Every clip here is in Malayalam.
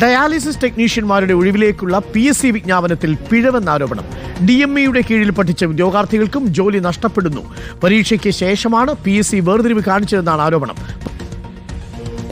ഡയാലിസിസ് ടെക്നീഷ്യന്മാരുടെ ഒഴിവിലേക്കുള്ള പി എസ് സി വിജ്ഞാപനത്തിൽ പിഴവെന്ന ആരോപണം. ഡി എം ഇയുടെ കീഴിൽ പഠിച്ച ഉദ്യോഗാർത്ഥികൾക്കും ജോലി നഷ്ടപ്പെടുന്നു. പരീക്ഷയ്ക്ക് ശേഷമാണ് പി എസ് സി വേർതിരിവ് കാണിച്ചതെന്നാണ് ആരോപണം.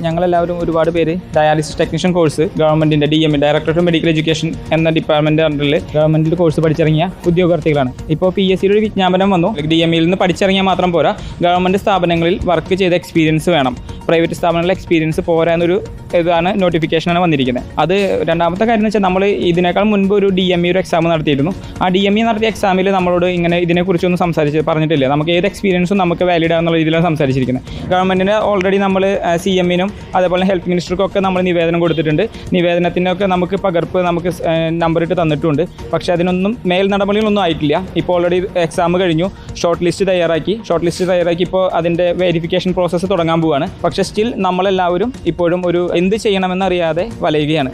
ഞങ്ങളെല്ലാവരും ഒരുപാട് പേര് ഡയാലിസിസ് ടെക്നീഷ്യൻ കോഴ്സ് ഗവൺമെന്റിന്റെ D M director of medical education എന്ന ഡിപ്പാർട്ട്മെന്റ് അണ്ടറിൽ ഗവൺമെന്റിൽ കോഴ്സ് പഠിച്ചിറങ്ങിയ ഉദ്യോഗാർത്ഥികളാണ്. ഇപ്പോൾ പി എസ് സിയുടെ ഒരു വിജ്ഞാപനം വന്നു. ഡി എം ഇയിൽ നിന്ന് പഠിച്ചിറങ്ങിയാൽ മാത്രം പോരാ. ഗവൺമെന്റ് സ്ഥാപനങ്ങളിൽ വർക്ക് ചെയ്ത എക്സ്പീരിയൻസ് വേണം. പ്രൈവറ്റ് സ്ഥാപനങ്ങളിലെ എക്സ്പീരിയൻസ് പോരാ എന്നൊരു ഇതാണ് നോട്ടിഫിക്കേഷനാണ് വന്നിരിക്കുന്നത്. അത് രണ്ടാമത്തെ കാര്യം എന്ന് വെച്ചാൽ നമ്മൾ ഇതിനേക്കാൾ മുൻപ് ഒരു ഡി എം ഇ ഒരു എക്സാം നടത്തിയിരുന്നു. ആ ഡി എം ഇ നടത്തിയ എക്സാമിൽ നമ്മളോട് ഇങ്ങനെ ഇതിനെക്കുറിച്ചൊന്നും സംസാരിച്ച് പറഞ്ഞിട്ടില്ല. നമുക്ക് ഏത് എക്സ്പീരിയൻസും നമുക്ക് വാലിഡ് ആണെന്നുള്ള രീതിയിലാണ് സംസാരിച്ചിരിക്കുന്നത്. ഗവൺമെന്റിന് ഓൾറെഡി നമ്മൾ സി എമ്മിനും അതേപോലെ ഹെൽത്ത് മിനിസ്റ്റർക്കും ഒക്കെ നമ്മൾ നിവേദനം കൊടുത്തിട്ടുണ്ട്. നിവേദനത്തിനൊക്കെ നമുക്ക് പകർപ്പ് നമുക്ക് നമ്പർ ഇട്ട് തന്നിട്ടുണ്ട്. പക്ഷേ അതിനൊന്നും മേൽ നടപടികളൊന്നും ആയിട്ടില്ല. ഇപ്പോൾ ഓൾറെഡി എക്സാം കഴിഞ്ഞു. ഷോർട്ട് ലിസ്റ്റ് തയ്യാറാക്കി. ഷോർട്ട് ലിസ്റ്റ് തയ്യാറാക്കി ഇപ്പോൾ അതിന്റെ വെരിഫിക്കേഷൻ പ്രോസസ്സ് തുടങ്ങാൻ പോവുകയാണ് പക്ഷേ സ്റ്റിൽ നമ്മളെല്ലാവരും ഇപ്പോഴും ഒരു എന്ത് ചെയ്യണമെന്നറിയാതെ വലയുകയാണ്.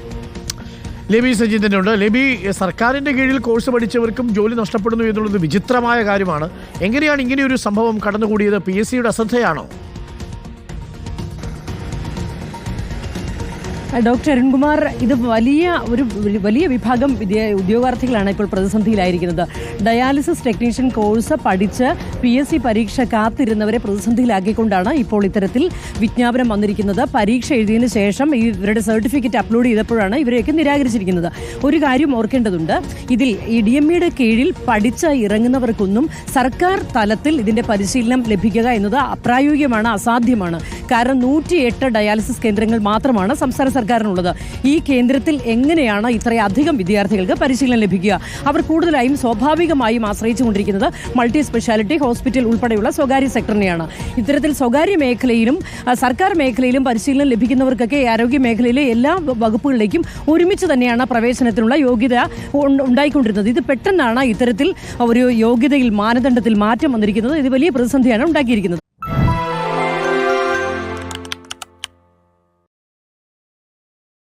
ലബി സജിതന്റെ ഉണ്ട് ലബി സർക്കാരിന്റെ കീഴിൽ കോഴ്സ് പഠിച്ചവർക്കും ജോലി നഷ്ടപ്പെടുന്നു എന്നുള്ളത് വിചിത്രമായ കാര്യമാണ്. എങ്ങനെയാണ് ഇങ്ങനെയൊരു സംഭവം കടന്നുകൂടിയത്? പി എസ് സിയുടെ അശ്രദ്ധയാണോ? ഡോക്ടർ അരുൺകുമാർ ഇത് വലിയ ഒരു വലിയ വിഭാഗം ഉദ്യോഗാർത്ഥികളാണ് ഇപ്പോൾ പ്രതിസന്ധിയിലായിരിക്കുന്നത്. ഡയാലിസിസ് ടെക്നീഷ്യൻ കോഴ്സ് പഠിച്ച് പി എസ് സി പരീക്ഷ കാത്തിരുന്നവരെ പ്രതിസന്ധിയിലാക്കിക്കൊണ്ടാണ് ഇപ്പോൾ ഇത്തരത്തിൽ വിജ്ഞാപനം വന്നിരിക്കുന്നത്. പരീക്ഷ എഴുതിയതിന് ശേഷം ഇവരുടെ സർട്ടിഫിക്കറ്റ് അപ്ലോഡ് ചെയ്തപ്പോഴാണ് ഇവരെയൊക്കെ നിരാകരിച്ചിരിക്കുന്നത്. ഒരു കാര്യം ഓർക്കേണ്ടതുണ്ട്. ഇതിൽ ഈ ഡി എം ഇയുടെ കീഴിൽ പഠിച്ച് ഇറങ്ങുന്നവർക്കൊന്നും സർക്കാർ തലത്തിൽ ഇതിന്റെ പരിശീലനം ലഭിക്കുക എന്നത് അപ്രായോഗികമാണ് അസാധ്യമാണ്. കാരണം നൂറ്റിയെട്ട് ഡയാലിസിസ് കേന്ദ്രങ്ങൾ മാത്രമാണ് സംസ്ഥാന സർക്കാരിനുള്ളത് ഈ കേന്ദ്രത്തിൽ എങ്ങനെയാണ് ഇത്രയധികം വിദ്യാർത്ഥികൾക്ക് പരിശീലനം ലഭിക്കുക? അവർ കൂടുതലായും സ്വാഭാവികമായും ആശ്രയിച്ചുകൊണ്ടിരിക്കുന്നത് മൾട്ടി സ്പെഷ്യാലിറ്റി ഹോസ്പിറ്റൽ ഉൾപ്പെടെയുള്ള സ്വകാര്യ സെക്ടറിനെയാണ്. ഇത്തരത്തിൽ സ്വകാര്യ മേഖലയിലും സർക്കാർ മേഖലയിലും പരിശീലനം ലഭിക്കുന്നവർക്കൊക്കെ ആരോഗ്യ മേഖലയിലെ എല്ലാ വകുപ്പുകളിലേക്കും ഒരുമിച്ച് തന്നെയാണ് പ്രവേശനത്തിനുള്ള യോഗ്യത ഉണ്ടായിക്കൊണ്ടിരുന്നത്. ഇത് പെട്ടെന്നാണ് ഇത്തരത്തിൽ ഒരു യോഗ്യതയിൽ മാനദണ്ഡത്തിൽ മാറ്റം വന്നിരിക്കുന്നത്. ഇത് വലിയ പ്രതിസന്ധിയാണ് ഉണ്ടാക്കിയിരിക്കുന്നത്.